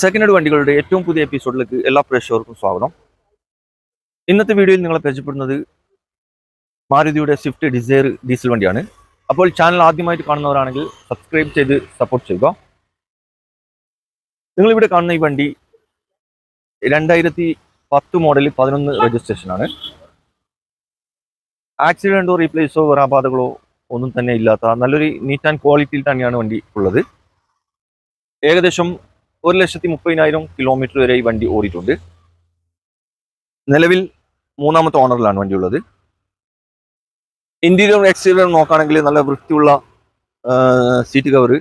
Second head വണ്ടികളുടെ ഏറ്റവും പുതിയ എപ്പിസോഡിലേക്ക് എല്ലാ പ്രേക്ഷകർക്കും സ്വാഗതം. ഇന്നത്തെ വീഡിയോയിൽ നിങ്ങളെ പരിചയപ്പെടുന്നത് മാരുതിയുടെ സ്വിഫ്റ്റ് ഡിസയർ ഡീസൽ വണ്ടിയാണ്. അപ്പോൾ ചാനൽ ആദ്യമായിട്ട് കാണുന്നവരാണെങ്കിൽ സബ്സ്ക്രൈബ് ചെയ്ത് സപ്പോർട്ട് ചെയ്യുക. നിങ്ങളിവിടെ കാണുന്ന ഈ വണ്ടി രണ്ടായിരത്തി പത്ത് മോഡൽ പതിനൊന്ന് രജിസ്ട്രേഷനാണ് ആക്സിഡന്റോ റീപ്ലേസോ വരാപാതകളോ ഒന്നും തന്നെ ഇല്ലാത്ത നല്ലൊരു നീറ്റ് ആൻഡ് ക്വാളിറ്റിയിൽ തന്നെയാണ് വണ്ടി ഉള്ളത്. ഏകദേശം ഒരു ലക്ഷത്തി മുപ്പതിനായിരം കിലോമീറ്റർ വരെ ഈ വണ്ടി ഓടിയിട്ടുണ്ട്. നിലവിൽ മൂന്നാമത്തെ ഓണറിലാണ് വണ്ടി ഉള്ളത്. ഇന്റീരിയർ എക്സ്റ്റീരിയർ നോക്കുകയാണെങ്കിൽ നല്ല വൃത്തിയുള്ള സീറ്റ് കവർ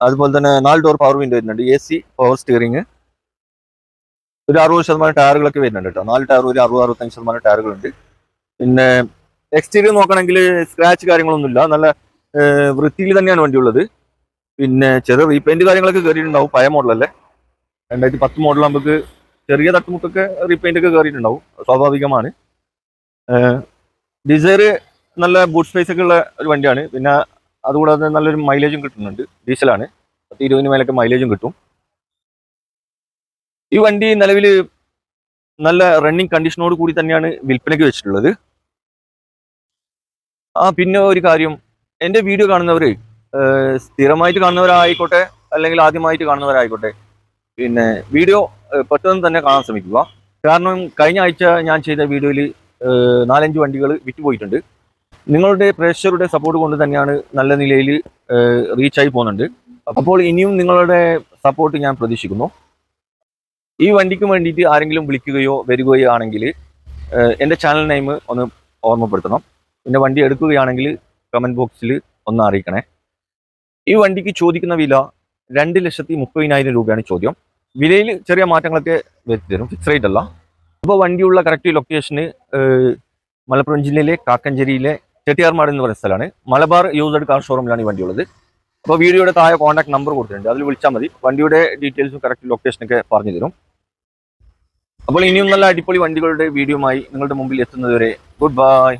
അതുപോലെ തന്നെ നാല് ഡോർ പവർ വിൻഡോ വരുന്നുണ്ട്. എ സി പവർ സ്റ്റിയറിംഗ് ഒരു അറുപത് ശതമാനം ടയറുകളൊക്കെ വരുന്നുണ്ട് കേട്ടോ. നാല് ടയർ ഒരു അറുപത് അറുപത്തഞ്ച് ശതമാനം ടയറുകളുണ്ട് പിന്നെ എക്സ്റ്റീരിയർ നോക്കുകയാണെങ്കിൽ സ്ക്രാച്ച് കാര്യങ്ങളൊന്നുമില്ല. നല്ല വൃത്തിയിൽ തന്നെയാണ് വണ്ടി ഉള്ളത്. പിന്നെ ചെറിയ റീപെയിന്റ് കാര്യങ്ങളൊക്കെ കയറിയിട്ടുണ്ടാവും പഴയ മോഡലല്ലേ രണ്ടായിരത്തി പത്ത് മോഡലാകുമ്പോൾ ചെറിയ തട്ടുമുക്കൊക്കെ റീപെയിന്റ് ഒക്കെ കയറിയിട്ടുണ്ടാവും സ്വാഭാവികമാണ്. ഡിസൈർ നല്ല ബൂട്ട് സ്പേസ് ഒക്കെ ഉള്ള ഒരു വണ്ടിയാണ്. പിന്നെ അതുകൂടാതെ നല്ലൊരു മൈലേജും കിട്ടുന്നുണ്ട് ഡീസലാണ് പത്ത് ഇരുപതിന് മേലൊക്കെ മൈലേജും കിട്ടും. ഈ വണ്ടി നിലവിൽ നല്ല റണ്ണിങ് കണ്ടീഷനോട് കൂടി തന്നെയാണ് വിൽപ്പനയ്ക്ക് വെച്ചിട്ടുള്ളത്. ആ പിന്നെ ഒരു കാര്യം എന്റെ വീഡിയോ കാണുന്നവര് ഏഹ് സ്ഥിരമായിട്ട് കാണുന്നവരായിക്കോട്ടെ അല്ലെങ്കിൽ ആദ്യമായിട്ട് കാണുന്നവരായിക്കോട്ടെ. പിന്നെ വീഡിയോ പെട്ടെന്ന് തന്നെ കാണാൻ ശ്രമിക്കുക. കാരണം കഴിഞ്ഞ ആഴ്ച ഞാൻ ചെയ്ത വീഡിയോയിൽ നാലഞ്ച് വണ്ടികൾ വിറ്റുപോയിട്ടുണ്ട്. നിങ്ങളുടെ പ്രേക്ഷകരുടെ സപ്പോർട്ട് കൊണ്ട് തന്നെയാണ് നല്ല നിലയിൽ റീച്ചായി പോകുന്നുണ്ട്. അപ്പോൾ ഇനിയും നിങ്ങളുടെ സപ്പോർട്ട് ഞാൻ പ്രതീക്ഷിക്കുന്നു. ഈ വണ്ടിക്ക് വേണ്ടിയിട്ട് ആരെങ്കിലും വിളിക്കുകയോ വരികയോ ആണെങ്കിൽ എന്റെ ചാനൽ നെയിം ഒന്ന് ഓർമ്മപ്പെടുത്തണം. പിന്നെ വണ്ടി എടുക്കുകയാണെങ്കിൽ കമന്റ് ബോക്സിൽ ഒന്ന് അറിയിക്കണേ. ഈ വണ്ടിക്ക് ചോദിക്കുന്ന വില രണ്ട് ലക്ഷത്തി മുപ്പതിനായിരം രൂപയാണ് ചോദ്യം. വിലയിൽ ചെറിയ മാറ്റങ്ങളൊക്കെ വരുത്തി തരും. ഫിക്സ് റേറ്റ് അല്ല. അപ്പോൾ വണ്ടിയുള്ള കറക്റ്റ് ലൊക്കേഷന് മലപ്പുറം ജില്ലയിലെ കാക്കഞ്ചേരിയിലെ ചെട്ടിയാർമാട് എന്ന് പറയുന്ന സ്ഥലമാണ്. മലബാർ യൂസ്ഡ് കാർ ഷോറൂമിലാണ് ഈ വണ്ടി ഉള്ളത്. അപ്പോൾ വീഡിയോയുടെ താഴെ കോൺടാക്ട് നമ്പർ കൊടുത്തിട്ടുണ്ട്. അതിൽ വിളിച്ചാൽ മതി. വണ്ടിയുടെ ഡീറ്റെയിൽസും കറക്റ്റ് ലൊക്കേഷനൊക്കെ പറഞ്ഞു തരും. അപ്പോൾ ഇനിയും നല്ല അടിപൊളി വണ്ടികളുടെ വീഡിയോയുമായി നിങ്ങളുടെ മുമ്പിൽ എത്തുന്നതുവരെ ഗുഡ് ബൈ